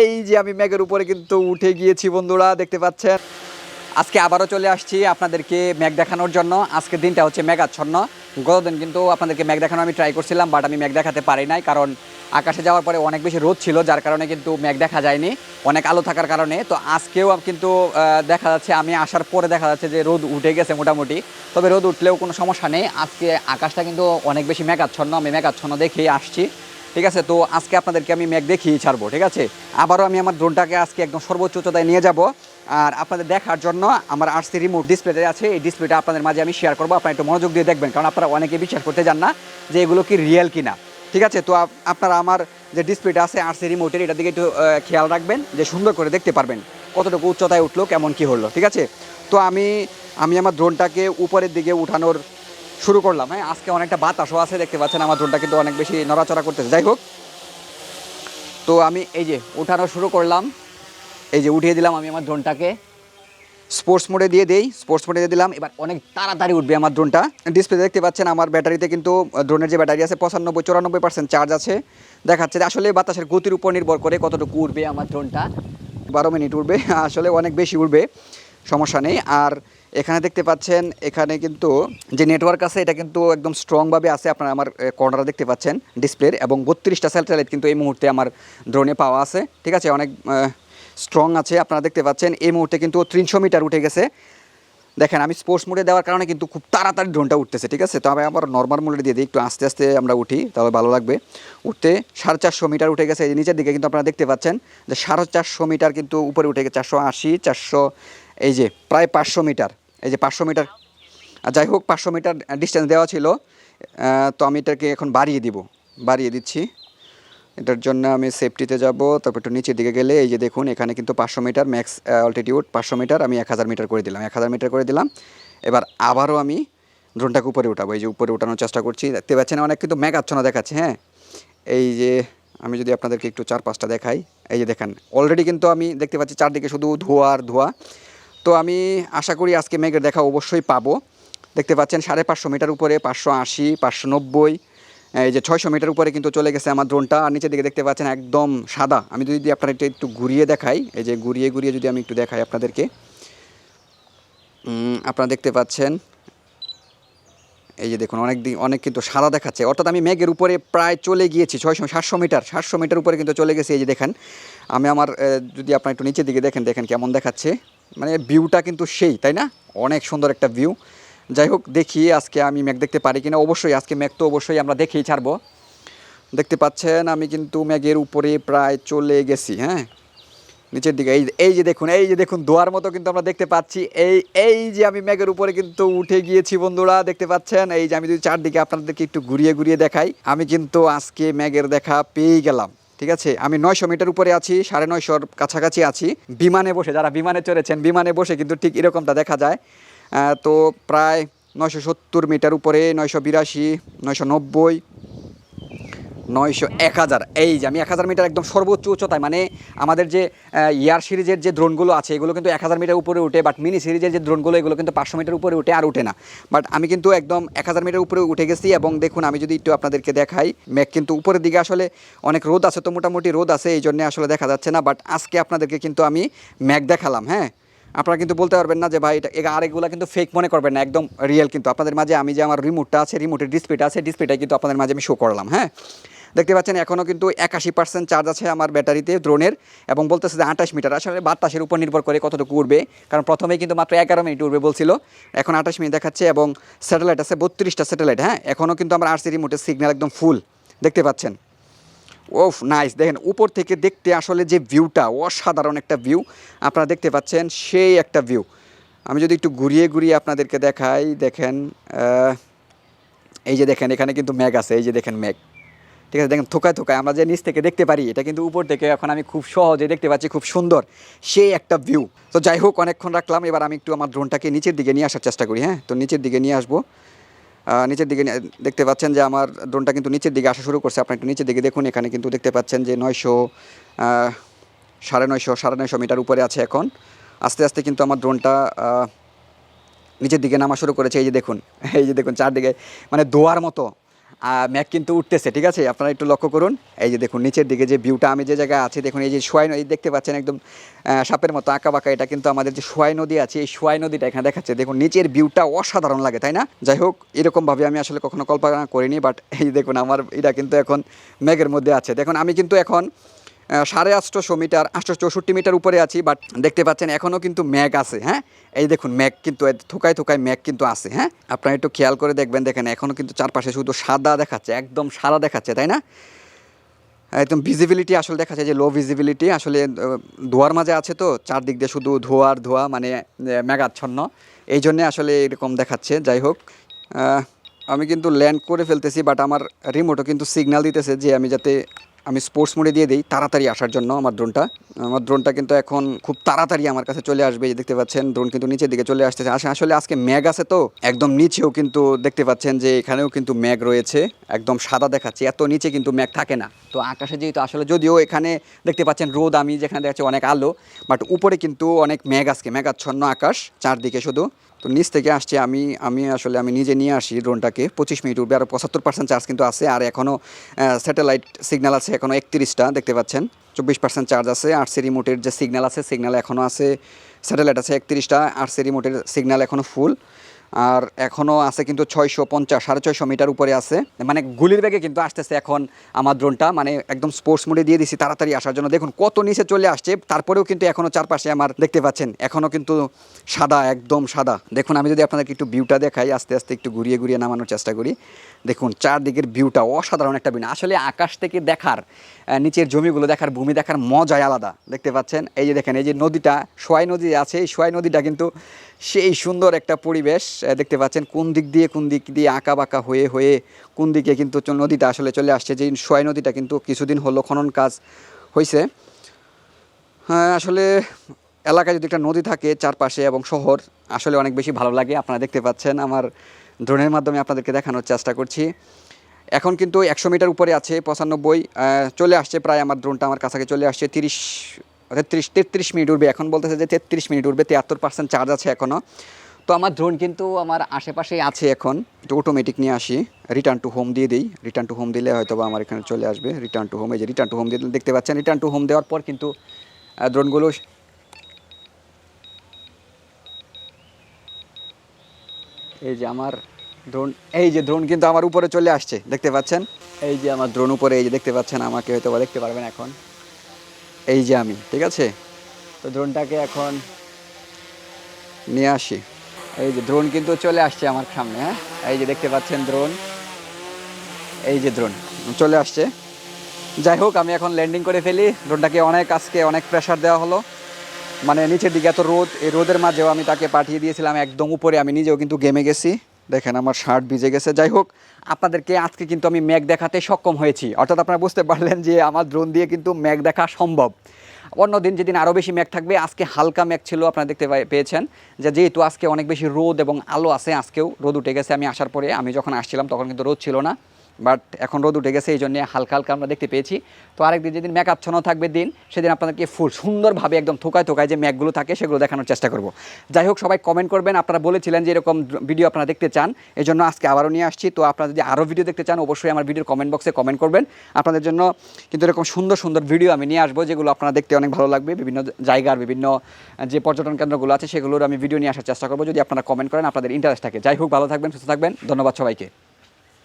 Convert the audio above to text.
এই যে আমি মেঘের উপরে কিন্তু উঠে গিয়েছি বন্ধুরা, দেখতে পাচ্ছেন। আজকে আবারও চলে আসছি আপনাদেরকে ম্যাগ দেখানোর জন্য। আজকের দিনটা হচ্ছে মেঘাচ্ছন্ন। গতদিন কিন্তু আপনাদেরকে ম্যাগ দেখানো আমি ট্রাই করছিলাম বাট আমি ম্যাগ দেখাতে পারি নাই, কারণ আকাশে যাওয়ার পরে অনেক বেশি রোদ ছিল, যার কারণে কিন্তু ম্যাগ দেখা যায়নি, অনেক আলো থাকার কারণে। তো আজকেও কিন্তু দেখা যাচ্ছে, আমি আসার পরে দেখা যাচ্ছে যে রোদ উঠে গেছে মোটামুটি। তবে রোদ উঠলেও কোনো সমস্যা নেই। আজকে আকাশটা কিন্তু অনেক বেশি মেঘাচ্ছন্ন, আমি মেঘাচ্ছন্ন দেখেই আসছি। ঠিক আছে, তো আজকে আপনাদেরকে আমি ম্যাগ দেখিয়ে ছাড়বো, ঠিক আছে? আবারও আমি আমার ড্রোনটাকে আজকে একদম সর্বোচ্চ উচ্চতায় নিয়ে যাব। আর আপনাদের দেখার জন্য আমার আরসি রিমোট ডিসপ্লেতে আছে, এই ডিসপ্লেটা আপনাদের মাঝে আমি শেয়ার করব। আপনারা একটু মনোযোগ দিয়ে দেখবেন, কারণ আপনারা অনেকে বিশ্বাস করতে যান না যে এগুলো কি রিয়েল কিনা। ঠিক আছে, তো আপনারা আমার যে ডিসপ্লেটা আছে আরসি রিমোটের, এটার দিকে একটু খেয়াল রাখবেন, যে সুন্দর করে দেখতে পারবেন কতটুকু উচ্চতায় উঠল, কেমন কি হলো, ঠিক আছে? তো আমি আমি আমার ড্রোনটাকে উপরের দিকে উঠানোর শুরু করলাম হ্যাঁ? আজকে অনেকটা বাতাসও আছে, দেখতে পাচ্ছেন আমার ড্রোনটা কিন্তু অনেক বেশি নড়াচড়া করতেছে। যাই হোক, তো আমি এই যে উঠানো শুরু করলাম, এই যে উঠিয়ে দিলাম আমি আমার ড্রোনটাকে স্পোর্টস মোডে দিয়ে দেই স্পোর্টস মোডে দিয়ে দিলাম, এবার অনেক তাড়াতাড়ি উঠবে আমার ড্রোনটা ডিসপ্লে দেখতে পাচ্ছেন আমার ব্যাটারিতে কিন্তু ড্রোনের যে ব্যাটারি আছে, পঁচানব্বই, চুরানব্বই পার্সেন্ট চার্জ আছে। দেখাচ্ছে আসলে বাতাসের গতির উপর নির্ভর করে কতটুকু উঠবে আমার ড্রোনটা বারো মিনিট উঠবে, আসলে অনেক বেশি উঠবে, সমস্যা নেই। আর এখানে দেখতে পাচ্ছেন, এখানে কিন্তু যে নেটওয়ার্ক আছে, এটা কিন্তু একদম স্ট্রংভাবে আছে আপনারা আমার কর্নারে দেখতে পাচ্ছেন ডিসপ্লের এবং বত্রিশটা স্যাটেলাইট কিন্তু এই মুহূর্তে আমার ড্রোনে পাওয়া আছে। ঠিক আছে, অনেক স্ট্রং আছে, আপনারা দেখতে পাচ্ছেন। এই মুহূর্তে কিন্তু তিনশো মিটার উঠে গেছে। দেখেন, আমি স্পোর্টস মোডে দেওয়ার কারণে কিন্তু খুব তাড়াতাড়ি ড্রোনটা উঠতেছে, ঠিক আছে? তবে আমার নর্মাল মোডে দিয়ে দিই, একটু আস্তে আস্তে আমরা উঠি, তাহলে ভালো লাগবে। উঠতে সাড়ে চারশো মিটার উঠে গেছে, এই নিচের দিকে কিন্তু আপনারা দেখতে পাচ্ছেন যে সাড়ে চারশো মিটার কিন্তু উপরে উঠে গেছে, চারশো আশি, চারশো, এই যে, প্রায় পাঁচশো মিটার। এই যে পাঁচশো মিটার যাই হোক, পাঁচশো মিটার ডিস্টেন্স দেওয়া ছিল। তো আমি এটাকে এখন বাড়িয়ে দিব, বাড়িয়ে দিচ্ছি। এটার জন্য আমি সেফটিতে যাব, তারপর একটু নিচের দিকে গেলে, এই যে দেখুন, এখানে কিন্তু পাঁচশো মিটার ম্যাক্স অল্টিটিউড পাঁচশো মিটার, আমি এক হাজার মিটার করে দিলাম, এক হাজার মিটার করে দিলাম। এবার আবারও আমি ড্রোনটাকে উপরে উঠাবো, এই যে উপরে উঠানোর চেষ্টা করছি। দেখতে পাচ্ছেন, অনেক কিন্তু মেঘাচ্ছন্ন দেখাচ্ছে হ্যাঁ? এই যে আমি যদি আপনাদেরকে একটু চার পাঁচটা দেখাই, এই যে দেখেন অলরেডি কিন্তু আমি দেখতে পাচ্ছি চারদিকে শুধু ধোয়া আর ধোয়া। তো আমি আশা করি আজকে মেঘের দেখা অবশ্যই পাবো। দেখতে পাচ্ছেন সাড়ে পাঁচশো মিটার উপরে, পাঁচশো আশি, পাঁচশো নব্বই, এই যে ছয়শো মিটার উপরে কিন্তু চলে গেছে আমার ড্রোনটা আর নিচের দিকে দেখতে পাচ্ছেন একদম সাদা। আমি যদি আপনার একটু একটু ঘুরিয়ে দেখাই, এই যে ঘুরিয়ে ঘুরিয়ে যদি আমি একটু দেখাই আপনাদেরকে। আপনারা দেখতে পাচ্ছেন, এই যে দেখুন, অনেক দিন অনেক কিন্তু সাদা দেখাচ্ছে। অর্থাৎ আমি মেঘের উপরে প্রায় চলে গিয়েছি, ছয়শো, সাতশো মিটার সাতশো মিটার উপরে কিন্তু চলে গেছে, এই যে দেখেন। আমি আমার যদি আপনার একটু নিচের দিকে দেখেন দেখেন কেমন দেখাচ্ছে। মানে ভিউটা কিন্তু সেই, তাই না? অনেক সুন্দর একটা ভিউ যাই হোক, দেখি আজকে আমি মেঘ দেখতে পারি কিনা। অবশ্যই, আজকে মেঘ তো অবশ্যই আমরা দেখেই ছাড়বো। দেখতে পাচ্ছেন, আমি কিন্তু মেঘের উপরে প্রায় চলে গেছি হ্যাঁ? নিচের দিকে, এই এই যে দেখুন, এই যে দেখুন, দোয়ার মতো কিন্তু আমরা দেখতে পাচ্ছি। এই এই যে আমি মেঘের উপরে কিন্তু উঠে গিয়েছি, বন্ধুরা, দেখতে পাচ্ছেন? এই যে আমি যদি চারদিকে আপনাদেরকে একটু ঘুরিয়ে ঘুরিয়ে দেখাই, আমি কিন্তু আজকে মেঘের দেখা পেয়ে গেলাম। ঠিক আছে? আমি নয়শো মিটার উপরে আছি, সাড়ে নয়শোর কাছাকাছি আছি। বিমানে বসে, যারা বিমানে চড়েছেন, বিমানে বসে কিন্তু ঠিক এরকমটা দেখা যায়। তো প্রায় নয়শো সত্তর মিটার উপরে, নয়শো বিরাশি, নয়শো নব্বই নয়শো এক হাজার। এই যে আমি এক হাজার মিটার একদম সর্বোচ্চ উচ্চতায় মানে আমাদের যে ইয়ার সিরিজের যে ড্রোনগুলো আছে, এগুলো কিন্তু এক হাজার মিটার উপরে উঠে বাট মিনি সিরিজের যে ড্রোনগুলো এগুলো কিন্তু পাঁচশো মিটার উপরে উঠে আর উঠে না। বাট আমি কিন্তু একদম এক হাজার মিটার উপরে উঠে গেছি এবং দেখুন, আমি যদি একটু আপনাদেরকে দেখাই, মেঘ কিন্তু উপরের দিকে আসলে অনেক রোদ আছে তো মোটামুটি রোদ আছে, এই জন্য আসলে দেখা যাচ্ছে না। বাট আজকে আপনাদেরকে কিন্তু আমি মেঘ দেখালাম হ্যাঁ? আপনারা কিন্তু বলতে পারবেন না যে, ভাই, এটা আর এগুলো কিন্তু ফেক মনে করবেন না, একদম রিয়েল কিন্তু। আপনাদের মাঝে আমি যে আমার রিমোটটা আছে রিমোটের ডিসপ্লেটা আছে ডিসপ্লেটা কিন্তু আপনাদের মাঝে আমি শো করলাম হ্যাঁ? দেখতে পাচ্ছেন এখনও কিন্তু একাশি পার্সেন্ট চার্জ আছে আমার ব্যাটারিতে ড্রোনের এবং বলতেছে যে আঠাশ মিটার। আসলে বাতাসের উপর নির্ভর করে কতটুকু উঠবে কারণ প্রথমেই কিন্তু মাত্র এগারো মিনিট উঠবে বলছিল। এখন আঠাশ মিনিট দেখাচ্ছে এবং স্যাটেলাইট আছে বত্রিশটা স্যাটেলাইট হ্যাঁ? এখনও কিন্তু আমার আর আরসি রিমোটের সিগন্যাল একদম ফুল দেখতে পাচ্ছেন? ওফ নাইস দেখেন, উপর থেকে দেখতে আসলে যে ভিউটা অসাধারণ একটা ভিউ আপনারা দেখতে পাচ্ছেন সেই একটা ভিউ আমি যদি একটু ঘুরিয়ে ঘুরিয়ে আপনাদেরকে দেখাই, দেখেন এই যে দেখেন, এখানে কিন্তু ম্যাগ আছে, এই যে দেখেন ম্যাগ ঠিক আছে, দেখেন থোকায় থোকায় আমরা যে নিচ থেকে দেখতে পারি, এটা কিন্তু উপর থেকে এখন আমি খুব সহজে দেখতে পাচ্ছি, খুব সুন্দর। সেই একটা ভিউ তো যাই হোক, অনেকক্ষণ রাখলাম, এবার আমি একটু আমার ড্রোনটাকে নিচের দিকে নিয়ে আসার চেষ্টা করি হ্যাঁ? তো নিচের দিকে নিয়ে আসব। নিচের দিকে দেখতে পাচ্ছেন যে আমার ড্রোনটা কিন্তু নিচের দিকে আসা শুরু করছে। আপনি একটু নিচের দিকে দেখুন, এখানে কিন্তু দেখতে পাচ্ছেন যে নয়শো সাড়ে নয়শো সাড়ে নয়শো মিটার উপরে আছে এখন। আস্তে আস্তে কিন্তু আমার ড্রোনটা নিচের দিকে নামা শুরু করেছে, এই যে দেখুন, এই যে দেখুন, চারদিকে মানে দোয়ার মতো। ম্যাঘ কিন্তু উঠতেছে, ঠিক আছে? আপনারা একটু লক্ষ্য করুন। এই যে দেখুন, নিচের দিকে যে ভিউটা আমি যে জায়গায় আছি, দেখুন, এই যে সোয়াই নদী, দেখতে পাচ্ছেন একদম সাপের মতো আঁকা বাঁকা এটা কিন্তু আমাদের যে সোয়াই নদী আছে, এই সোয়াই নদীটা এখানে দেখাচ্ছে। দেখুন, নিচের ভিউটা অসাধারণ লাগে, তাই না? যাই হোক, এরকমভাবে আমি আসলে কখনো কল্পনা করিনি বাট এই দেখুন, আমার, এটা কিন্তু এখন ম্যাগের মধ্যে আছে। দেখুন, আমি কিন্তু এখন সাড়ে আটশোশো মিটার, আটশো চৌষট্টি মিটার উপরে আছি বাট দেখতে পাচ্ছেন এখনও কিন্তু ম্যাগ আছে হ্যাঁ? এই দেখুন, ম্যাগ কিন্তু থোকায় থোকায় ম্যাগ কিন্তু আছে হ্যাঁ? আপনারা একটু খেয়াল করে দেখবেন, দেখেন এখনও কিন্তু চারপাশে শুধু সাদা দেখাচ্ছে, একদম সাদা দেখাচ্ছে, তাই না? একদম ভিজিবিলিটি আসলে দেখা যায় যে লো ভিজিবিলিটি আসলে ধোয়ার মাঝে আছে তো, চারদিক দিয়ে শুধু ধোয়ার ধোয়া মানে মেঘাচ্ছন্ন। এই জন্যে আসলে এরকম দেখাচ্ছে, যাই হোক আমি কিন্তু ল্যান্ড করে ফেলতেছি বাট আমার রিমোটও কিন্তু সিগন্যাল দিতেছে যে আমি যাতে আমি স্পোর্টস মোডে দিয়ে দিই, তাড়াতাড়ি আসার জন্য আমার ড্রোনটা আমার ড্রোনটা কিন্তু এখন খুব তাড়াতাড়ি আমার কাছে চলে আসবে দেখতে পাচ্ছেন ড্রোন কিন্তু নিচের দিকে চলে আসতেছে। আসে আসলে আজকে ম্যাগ আছে তো, একদম নিচেও কিন্তু দেখতে পাচ্ছেন যে এখানেও কিন্তু ম্যাগ রয়েছে, একদম সাদা দেখাচ্ছে, এত নিচে কিন্তু ম্যাগ থাকে না। তো আকাশে যেহেতু আসলে যদিও এখানে দেখতে পাচ্ছেন রোদ, আমি যেখানে দেখাচ্ছি অনেক আলো বাট উপরে কিন্তু অনেক মেঘ আজকে, মেঘাচ্ছন্ন আকাশ, চারদিকে শুধু। তো নিচ থেকে আসছে, আমি আমি আসলে আমি নিজে নিয়ে আসি ড্রোনটাকে। পঁচিশ মিনিট উঠবে, আর পঁচাত্তর পার্সেন্ট চার্জ কিন্তু আছে। আর এখনও স্যাটেলাইট সিগন্যাল আছে এখনও একত্রিশটা, দেখতে পাচ্ছেন? চব্বিশ পার্সেন্ট চার্জ আছে। আর সি রিমোটের যে সিগন্যাল আছে সিগন্যাল এখনও আছে। স্যাটেলাইট আছে একত্রিশটা আর সি রিমোটের সিগন্যাল এখনও ফুল আর এখনও আছে কিন্তু ছয়শো পঞ্চাশ, সাড়ে ছয়শো মিটার উপরে আছে। মানে গুলির ব্যাগে কিন্তু আসতেছে এখন আমার ড্রোনটা মানে একদম স্পোর্টস মোডে দিয়ে দিছি তাড়াতাড়ি আসার জন্য। দেখুন কত নিচে চলে আসছে, তারপরেও কিন্তু এখনও চারপাশে আমার দেখতে পাচ্ছেন। এখনও কিন্তু সাদা, একদম সাদা। দেখুন, আমি যদি আপনাদেরকে একটু ভিউটা দেখাই, আস্তে আস্তে একটু ঘুরিয়ে ঘুরিয়ে নামানোর চেষ্টা করি। দেখুন, চারদিকের ভিউটা অসাধারণ একটা ভিউ আসলে আকাশ থেকে দেখার নিচের জমিগুলো দেখার, ভূমি দেখার মজাই আলাদা। দেখতে পাচ্ছেন? এই যে দেখেন, এই যে নদীটা, সোয়াই নদী আছে। এই সোয়াই নদীটা কিন্তু সেই সুন্দর একটা পরিবেশ দেখতে পাচ্ছেন কোন দিক দিয়ে, কোন দিক দিয়ে আঁকা বাঁকা হয়ে হয়ে কোন দিকে কিন্তু নদীটা আসলে চলে আসছে, যে সোয়াই নদীটা কিন্তু কিছুদিন হলো খনন কাজ হয়েছে হ্যাঁ আসলে এলাকায় যদি একটা নদী থাকে চারপাশে এবং শহর, আসলে অনেক বেশি ভালো লাগে। আপনারা দেখতে পাচ্ছেন আমার ড্রোনের মাধ্যমে আপনাদেরকে দেখানোর চেষ্টা করছি। এখন কিন্তু একশো মিটার উপরে আছে, পঁচানব্বই চলে আসছে প্রায় আমার ড্রোনটা আমার কাছাকাছি চলে আসছে, তিরিশ তেত্রিশ তেত্রিশ মিনিট উঠবে। এখন বলতেছে যে তেত্রিশ মিনিট উঠবে, তিয়াত্তর পার্সেন্ট চার্জ আছে এখনও তো আমার ড্রোন কিন্তু আমার আশেপাশেই আছে এখন। একটু অটোমেটিক নিয়ে আসি। রিটার্ন টু হোম দিয়ে দিই। রিটার্ন টু হোম দিলে হয়তো বা আমার এখানে চলে আসবে। রিটার্ন টু হোম এই যে রিটার্ন টু হোম দিয়ে দেখতে পাচ্ছেন রিটার্ন টু হোম দেওয়ার পর কিন্তু ড্রোনগুলো এই যে আমার ড্রোন এই যে ড্রোন কিন্তু আমার উপরে চলে আসছে। দেখতে পাচ্ছেন? এই যে আমার ড্রোন উপরে, এই যে দেখতে পাচ্ছেন, আমাকে হয়তো বা দেখতে পারবেন এখন। এই যে আমি, ঠিক আছে? তো ড্রোনটাকে এখন নিয়ে আসি। এই যে ড্রোন কিন্তু চলে আসছে আমার সামনে হ্যাঁ? এই যে দেখতে পাচ্ছেন ড্রোন। এই যে ড্রোন, চলে আসছে। যাই হোক, আমি এখন ল্যান্ডিং করে ফেলি। ড্রোনটাকে অনেক আজকে অনেক প্রেশার দেওয়া হলো। মানে নিচের দিকে এত রোদ, এই রোদের মাঝেও আমি তাকে পাঠিয়ে দিয়েছিলাম একদম উপরে। আমি নিজেও কিন্তু গেমে গেছি। দেখেন আমার শার্ট ভিজে গেছে। যাই হোক, আপনাদেরকে আজকে কিন্তু আমি ম্যাগ দেখাতে সক্ষম হয়েছি। অর্থাৎ আপনারা বুঝতে পারলেন যে আমার ড্রোন দিয়ে কিন্তু ম্যাগ দেখা সম্ভব। অন্যদিন যেদিন আরও বেশি ম্যাগ থাকবে, আজকে হালকা ম্যাগ ছিল, আপনারা দেখতে পেয়েছেন। যে যেহেতু আজকে অনেক বেশি রোদ এবং আলো আছে, আজকেও রোদ উঠে গেছে আমি আসার পরে। আমি যখন আসছিলাম, তখন কিন্তু রোদ ছিল না। বাট এখন রোদ উঠে গেছে, এই জন্য হালকা হালকা আমরা দেখতে পেয়েছি। তো আরেকদিন যেদিন ম্যাক আচ্ছন্ন থাকবে দিন, সেদিন আপনাদেরকে ফুল সুন্দরভাবে একদম থোকায় থোকায় যে ম্যাকগুলো থাকে সেগুলো দেখানোর চেষ্টা করব। যাই হোক, সবাই কমেন্ট করবেন। আপনারা বলেছিলেন যে এরকম ভিডিও আপনারা দেখতে চান এই জন্য আজকে আবারও নিয়ে আসছি। তো আপনারা যদি আরও ভিডিও দেখতে চান, অবশ্যই আমার ভিডিওর কমেন্ট বক্সে কমেন্ট করবেন। আপনাদের জন্য কিন্তু এরকম সুন্দর সুন্দর ভিডিও আমি নিয়ে আসব, যেগুলো আপনারা দেখতে অনেক ভালো লাগবে। বিভিন্ন জায়গার বিভিন্ন যে পর্যটন কেন্দ্রগুলো আছে, সেগুলোর আমি ভিডিও নিয়ে আসার চেষ্টা করব। যদি আপনারা কমেন্ট করেন, আপনাদের ইন্টারেস্ট থাকে। যাই হোক, ভালো থাকবেন, সুস্থ থাকবেন। ধন্যবাদ সবাইকে।